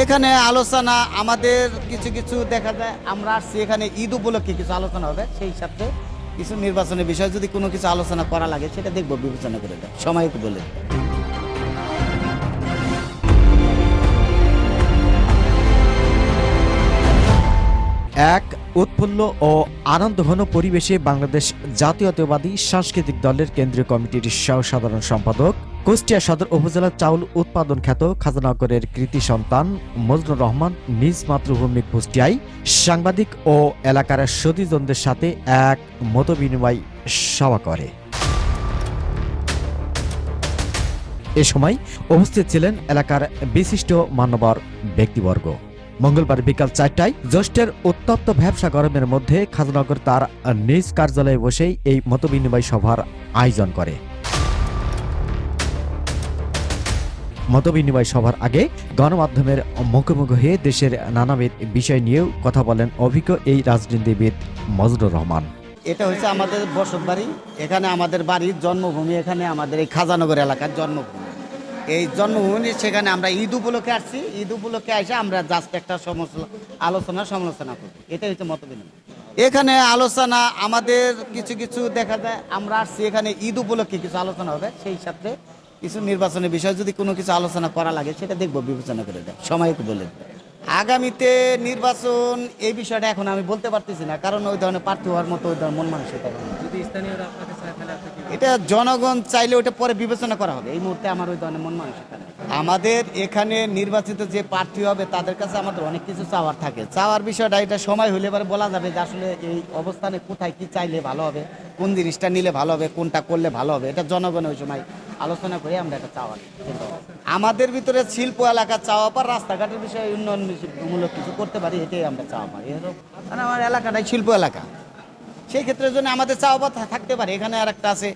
এখানে আলোচনা আমাদের কিছু কিছু দেখা যায়। আমরা আসছি এখানে ঈদ উপলক্ষে কিছু আলোচনা হবে, সেই সাথে কিছু নির্বাচনের বিষয়ে যদি কোনো কিছু আলোচনা করা লাগে, সেটা দেখব, বিবেচনা করে সময় বলে এক উৎফুল্ল ও আনন্দঘন পরিবেশে বাংলাদেশ জাতীয়তাবাদী সাংস্কৃতিক দলের কেন্দ্রীয় কমিটির সহ সাধারণ সম্পাদক, কুষ্টিয়া সদর উপজেলা চাউল উৎপাদন খ্যাত খাজানগরের কৃতি সন্তান মজনুর রহমান নিজ মাতৃভূমি কুষ্টিয়ায় সাংবাদিক ও এলাকার সতীজনদের সাথে এক মতবিনিময় সভা করে। এ সময় উপস্থিত ছিলেন এলাকার বিশিষ্ট মান্যবর ব্যক্তিবর্গ। মঙ্গলবার বিকাল চারটায় জ্যৈষ্ঠের উত্তপ্ত ব্যবসা গরমের মধ্যে খাজনগর তার নিজ কার্যালয়ে বসেই এই মতবিনিময় সভার আয়োজন করে। মতবিনিময় সভার আগে গণমাধ্যমের মুখোমুখি হয়ে দেশের নানাবিধ বিষয় নিয়েও কথা বলেন অভিজ্ঞ এই রাজনীতিবিদ মজনুর রহমান। এটা হচ্ছে আমাদের বসত বাড়ি এখানে আমাদের বাড়ির জন্মভূমি, এখানে আমাদের এই খাজানগর এলাকার জন্মভূমি। এই জন্মভূমি সেখানে আমরা ঈদ উপলক্ষে আসছি। ঈদ উপলক্ষে এসে আমরা জাস্ট একটা সমস্যা আলোচনা সমালোচনা করি এটাই হচ্ছে মত এখানে আলোচনা আমাদের কিছু কিছু দেখা যায়। আমরা আসছি এখানে ঈদ উপলক্ষে কিছু আলোচনা হবে। সেই সাথে কিছু নির্বাচনের বিষয়ে যদি কোনো কিছু আলোচনা করা লাগে, সেটা দেখব, বিবেচনা করে দেয় সময় বলে দেয়। আগামীতে নির্বাচন এই বিষয়টা এখন আমি বলতে পারতেছি না কারণ ওই ধরনের প্রার্থী হওয়ার মতো ওই ধরনের মন মানসিকতা এটা জনগণ চাইলে ওটা পরে বিবেচনা করা হবে এই মুহূর্তে আমার ওই ধরনের মন মানসিকতা। আমাদের এখানে নির্বাচিত যে প্রার্থী হবে, তাদের কাছে আমাদের অনেক কিছু চাওয়ার থাকে। চাওয়ার বিষয়টা এটা সময় হলে এবারে বলা যাবে যে আসলে এই অবস্থানে কোথায় কি চাইলে ভালো হবে, কোন জিনিসটা নিলে ভালো হবে, কোনটা করলে ভালো হবে, এটা জনগণ ওই সময় আলোচনা করে আমরা এটা চাওয়ার। আমাদের ভিতরে শিল্প এলাকা চাওয়া পার রাস্তাঘাটের বিষয়ে উন্নয়নমূলক কিছু করতে পারি, এটাই আমরা চাওয়া এরকম কারণ আমার এলাকাটাই শিল্প এলাকা। সেই ক্ষেত্রে জন্য আমাদের চাওয়া থাকতে পারে, এখানে আর একটা আছে।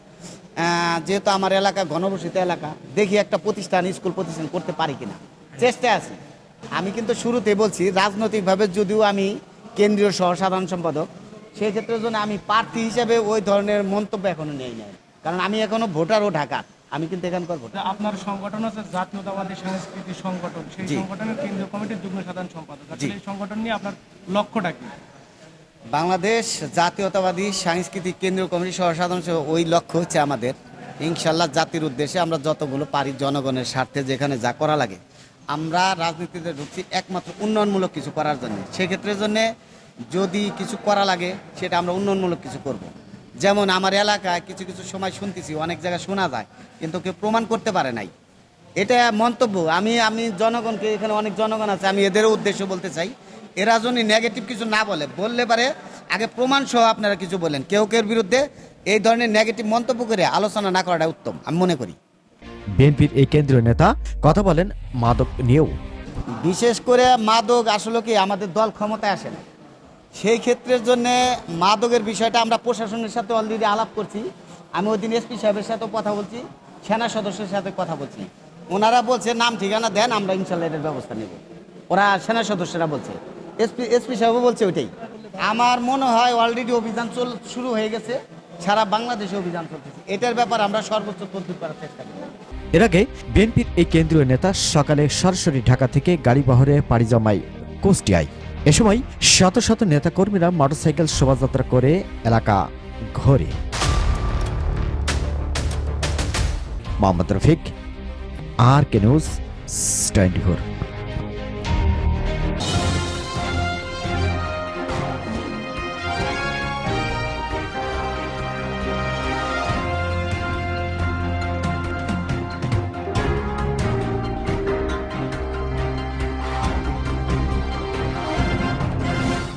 যেহেতু আমার এলাকা ঘনবসিত এলাকা দেখি একটা প্রতিষ্ঠান স্কুল প্রতিষ্ঠান করতে পারি কিনা। চেষ্টা আছে। আমি কিন্তু শুরুতে বলছি রাজনৈতিকভাবে যদিও আমি কেন্দ্রীয় সহ সাধারণ সম্পাদক সেই ক্ষেত্রে জন্য আমি প্রার্থী হিসেবে ওই ধরনের মন্তব্য এখনও নেই নাই। কারণ আমি এখনও ভোটার ও ঢাকা আমি কিন্তু এখানকার ভোটার। আপনার সংগঠন হচ্ছে জাতীয়তাবাদী সাংস্কৃতিক সংগঠন। সেই সংগঠনের কেন্দ্রীয় কমিটির যুগ্ম সাধারণ সম্পাদক। এই সংগঠন নিয়ে আপনার লক্ষ্যটা কি? বাংলাদেশ জাতীয়তাবাদী সাংস্কৃতিক কেন্দ্রীয় কমিটি সহ সাধারণ ওই লক্ষ্য হচ্ছে আমাদের। ইনশাল্লাহ জাতির উদ্দেশ্যে আমরা যতগুলো পারি জনগণের স্বার্থে যেখানে যা করা লাগে, আমরা রাজনীতিতে ঢুকছি একমাত্র উন্নয়নমূলক কিছু করার জন্য। সেক্ষেত্রের জন্যে যদি কিছু করা লাগে, সেটা আমরা উন্নয়নমূলক কিছু করব। যেমন আমার এলাকায় কিছু কিছু সময় শুনতেছি, অনেক জায়গায় শোনা যায়, কিন্তু কেউ প্রমাণ করতে পারে নাই। এটা মন্তব্য। আমি আমি জনগণকে, এখানে অনেক জনগণ আছে, আমি এদেরও উদ্দেশ্য বলতে চাই এরা যদি নেগেটিভ কিছু না বলে বললে পারে আগে প্রমাণ সহ আপনারা কিছু বলেন। কেউ কেউ বিরুদ্ধে এই ধরনের নেগেটিভ মন্তব্য করে আলোচনা না করাটা উত্তম আমি মনে করি। বিএনপির এই কেন্দ্রীয় নেতা কথা বলেন মাদক নিয়েও। বিশেষ করে মাদক আসলে কি আমাদের দল ক্ষমতায় আসে না। সেই ক্ষেত্রের জন্য মাদকের বিষয়টা আমরা প্রশাসনের সাথে অলরেডি আলাপ করছি। আমি ওই দিন এসপি সাহেবের সাথেও কথা বলছি সেনা সদস্যের সাথে কথা বলছি। ওনারা বলছে নাম ঠিকানা দেন আমরা ইনশাল্লাহ এটার ব্যবস্থা নেব। ওরা সেনা সদস্যরা বলছে। এসপি এসপি সাহেবও বলছে ওইটাই। আমার মনে হয় অলরেডি অভিযান চল, শুরু হয়ে গেছে, সারা বাংলাদেশে অভিযান চলতেছে। এটার ব্যাপার আমরা সর্বোচ্চ তদবির করার চেষ্টা করি এর আগে বিএনপির এই কেন্দ্রীয় নেতা সকালে সরাসরি ঢাকা থেকে গাড়ি বহরে পাড়ি জমায় কুষ্টিয়ায় এ সময় শত শত নেতাকর্মীরা মোটরসাইকেল শোভাযাত্রা করে এলাকা ঘোরে। Mohammad Rafiq, R K news twenty